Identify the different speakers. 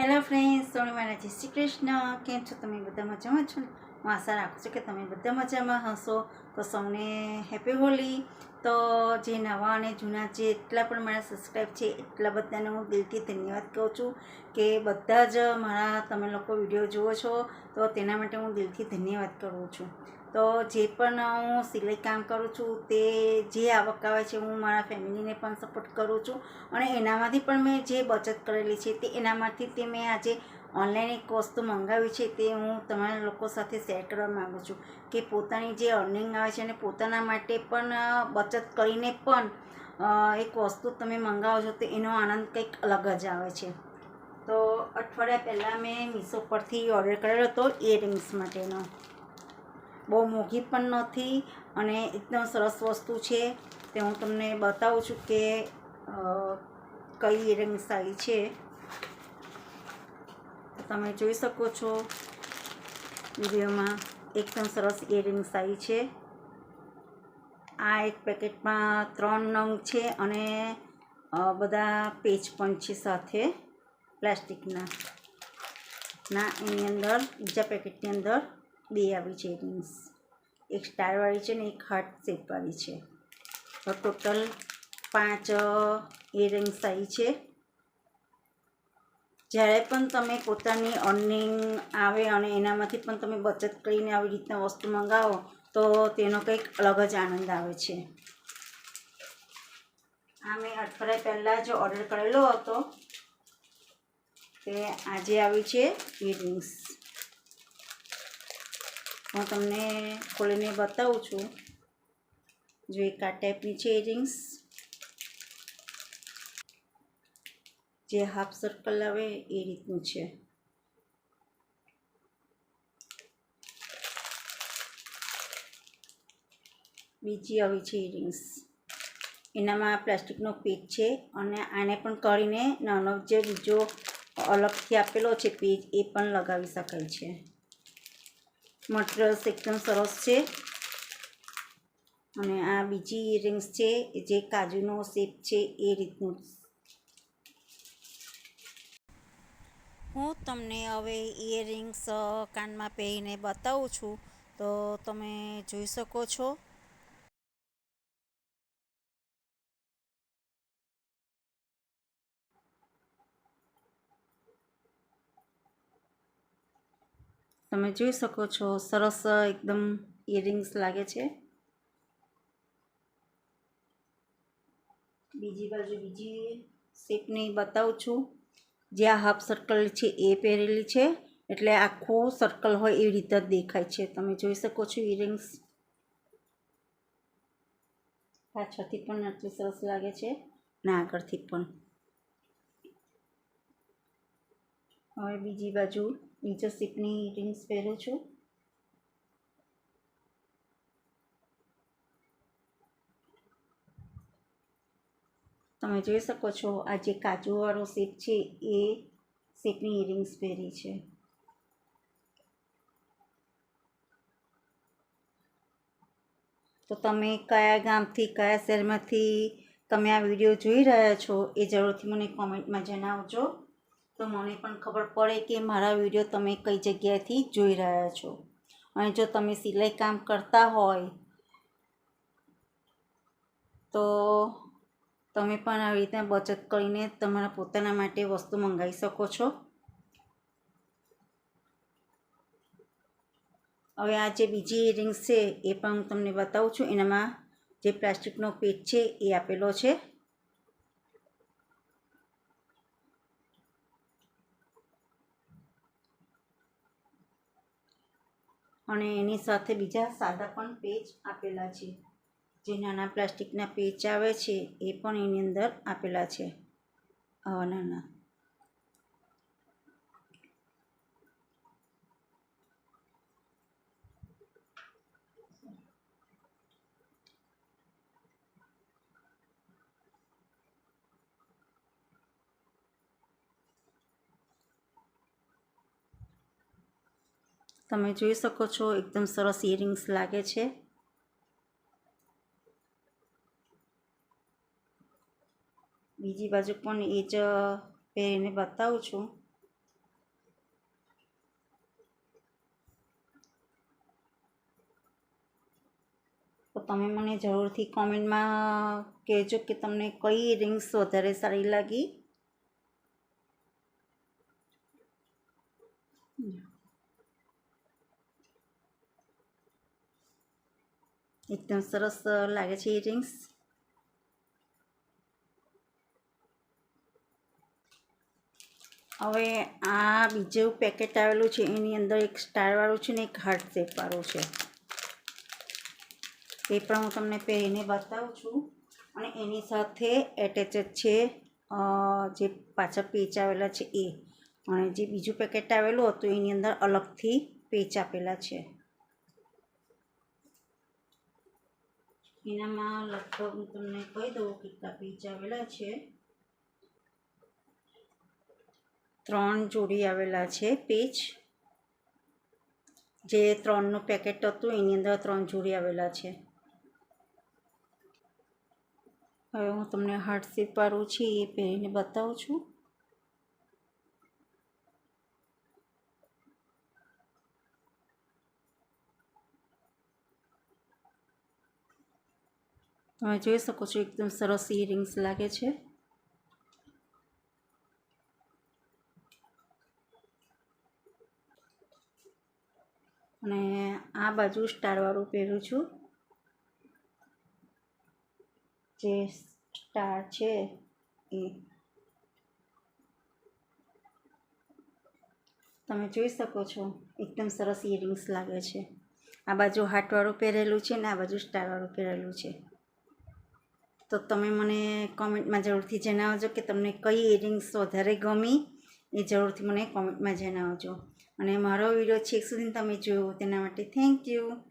Speaker 1: Hello friends સોનીમાના જય શ્રી કૃષ્ણ કેમ છો તમે બધા મજામાં છો? હું આશા રાખું છું કે તમે બધા મજામાં હશો. તો સૌને હેપી હોલી તો જે નવા અને જૂના જે એટલા પણ મારા સબસ્ક્રાઈબ છે, એટલા બધાને હું દિલથી ધન્યવાદ કહું છું કે બધા જ મારા તમે લોકો વીડિયો જુઓ છો. તો તેના માટે હું દિલથી ધન્યવાદ કરું છું. તો જે પણ હું સિલાઈ કામ કરું છું તે જે આવક આવે છે હું મારા ફેમિલીને પણ સપોર્ટ કરું છું. અને એનામાંથી પણ મેં જે બચત કરેલી છે તે એનામાંથી તે મેં આજે ઓનલાઈન એક વસ્તુ મંગાવી છે તે હું તમારા લોકો સાથે શેર કરવા માગું છું કે પોતાની જે અર્નિંગ આવે છે અને પોતાના માટે પણ બચત કરીને પણ એક વસ્તુ તમે મંગાવો છો તો એનો આનંદ કંઈક અલગ જ આવે છે. તો અઠવાડિયા પહેલાં મેં મીશો પરથી ઓર્ડર કરેલો હતો ઇયરિંગ્સ માટેનો. બહુ મોંઘી પણ નથી અને એકદમ સરસ વસ્તુ છે. તે હું તમને બતાવું છું કે કઈ ઇયરિંગ્સ આવી છે. તમે જોઈ શકો છો વિડીયોમાં એકદમ સરસ ઇયરિંગ આવી છે. આ એક પેકેટમાં ત્રણ નંગ છે અને બધા પેચ પણ છે સાથે પ્લાસ્ટિકના. ના, એની અંદર, બીજા પેકેટની અંદર બે આવી છે રિંગ્સ. એક સ્ટારવાળી છે ને એક હાર્ટ શેપવાળી છે. તો ટોટલ પાંચ ઇયરિંગ્સ આવી છે. જ્યારે પણ તમે પોતાની અર્નિંગ આવે અને એનામાંથી પણ તમે બચત કરીને આવી રીતના વસ્તુ મંગાવો, તો તેનો કંઈક અલગ જ આનંદ આવે છે. આ મેં અઠવાડિયા પહેલાં જ ઓર્ડર કરેલો હતો. તે આજે આવી છે ઇયરિંગ્સ હું તમને ખોલીને બતાવું છું. જો એક આ ટાઈપની છે ઇયરિંગ્સ જે હાફ સર્કલ આવે એ રીતનું છે. બીજી આવી છે ઇયરિંગ્સ એનામાં પ્લાસ્ટિકનો પેજ છે અને આને પણ કરીને નાનો જે બીજો અલગથી આપેલો છે પેજ એ પણ લગાવી શકાય છે. મટીરિયલ્સ એકદમ સરસ છે. અને આ બીજી ઇયરિંગ્સ છે, જે કાજુનો શેપ છે, એ રીતનું. હું તમને હવે ઇયરિંગ્સ કાનમાં પહેરીને બતાવું છું. તો તમે જોઈ શકો છો. તમે જોઈ શકો છો, સરસ એકદમ ઇયરિંગ્સ લાગે છે. બીજી બાજુ બીજી શેપની બતાવું છું. જે આ હાફ સર્કલ છે એ પહેરેલી છે, એટલે આખું સર્કલ હોય એવી રીતે જ દેખાય છે. તમે જોઈ શકો છો ઇયરિંગ્સ પાછળથી પણ આટલી સરસ લાગે છે ને આગળથી પણ. હવે બીજી બાજુ બીજો સીપની રિંગ્સ પહેરું છું. તમે જોઈ શકો છો, આ જે કાજુવાળો શેપ છે, એ શેપની ઇયરિંગ્સ પહેરી છે. તો તમે કયા ગામથી, કયા શહેરમાંથી તમે આ વીડિયો જોઈ રહ્યા છો, એ જરૂરથી મને કોમેન્ટમાં જણાવજો. તો મને પણ ખબર પડે કે મારા વીડિયો તમે કઈ જગ્યાએથી જોઈ રહ્યા છો. અને જો તમે સિલાઈ કામ કરતા હોય, તો તમે પણ આવી રીતે બચત કરીને તમારા પોતાના માટે વસ્તુ મંગાવી શકો છો. હવે આ જે બીજી ઇયરિંગ્સ છે, એ પણ હું તમને બતાવું છું. એનામાં જે પ્લાસ્ટિકનો પેટ છે, એ આપેલો છે. અને એની સાથે બીજા સાદા પણ પેજ આપેલા છે. જે નાના પ્લાસ્ટિકના પેચ આવે છે, એ પણ એની અંદર આપેલા છે. આવા નાના. તમે જોઈ શકો છો, એકદમ સરસ ઇયરિંગ્સ લાગે છે. બીજી બાજુ પણ એ જ પહેરીને બતાવું છું. તો તમે મને જરૂરથી કોમેન્ટમાં કહેજો કે તમને કઈ રિંગ્સ વધારે સારી લાગી. એકદમ સરસ લાગે છે એ રિંગ્સ હવે આ બીજું પેકેટ આવેલું છે, એની અંદર એક સ્ટારવાળું છે ને એક હાર્ટ શેપવાળું છે. એ પણ હું તમને પહેરીને બતાવું છું. અને એની સાથે એટેચ છે જે પાછળ પેચ આવેલા છે એ. અને જે બીજું પેકેટ આવેલું હતું, એની અંદર અલગથી પેચ આપેલા છે. એનામાં લગભગ હું તમને કહી દઉં કેટલા પેજ આવેલા છે. ત્રણ જોડી આવેલા છે પેજ જે ત્રણનું પેકેટ હતું, એની અંદર ત્રણ જોડી આવેલા છે. હવે હું તમને હાર્ટ શેપ વાળું છે, એ પહેરીને બતાવું છું. તમે જોઈ શકો છો એકદમ સરસ ઇયરિંગ્સ લાગે છે. અને આ બાજુ સ્ટારવાળું પહેરું છું. જે સ્ટાર છે એ. તમે જોઈ શકો છો, એકદમ સરસ ઇયરિંગ્સ લાગે છે. આ બાજુ હાટવાળું પહેરેલું છે ને આ બાજુ સ્ટારવાળું પહેરેલું છે. તો તમે મને કોમેન્ટમાં જરૂરથી જણાવજો કે તમને કઈ ઇયરિંગ્સ વધારે ગમી, એ જરૂરથી મને કોમેન્ટમાં જણાવજો. અને મારો વીડિયો છેક સુધી તમે જોયો તેના માટે થેન્ક યુ